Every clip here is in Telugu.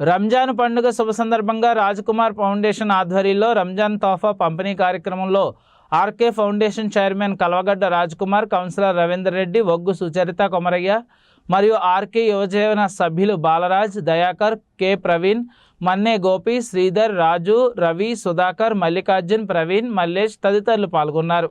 రంజాన్ పండుగ శుభ సందర్భంగా రాజ్కుమార్ ఫౌండేషన్ ఆధ్వర్యంలో రంజాన్ తోఫా పంపిణీ కార్యక్రమంలో RK foundation chairman Kalvagadda Rajkumar councillor Ravinder Reddy Oggu Sucharitha Komaraiah మరియు ఆర్కే యువజీవన సభ్యులు బాలరాజ్ దయాకర్ కె ప్రవీణ్ మన్నే గోపి శ్రీధర్ రాజు రవి సుధాకర్ మల్లికార్జున్ ప్రవీణ్ మల్లేష్ తదితరులు పాల్గొన్నారు.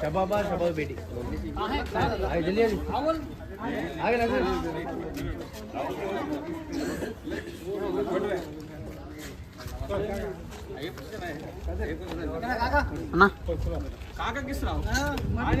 शबाबा शबाब बेटी आगे जल्दी आगे लगे అన్నా కాకకి ఇస్తున్నావు ఆయన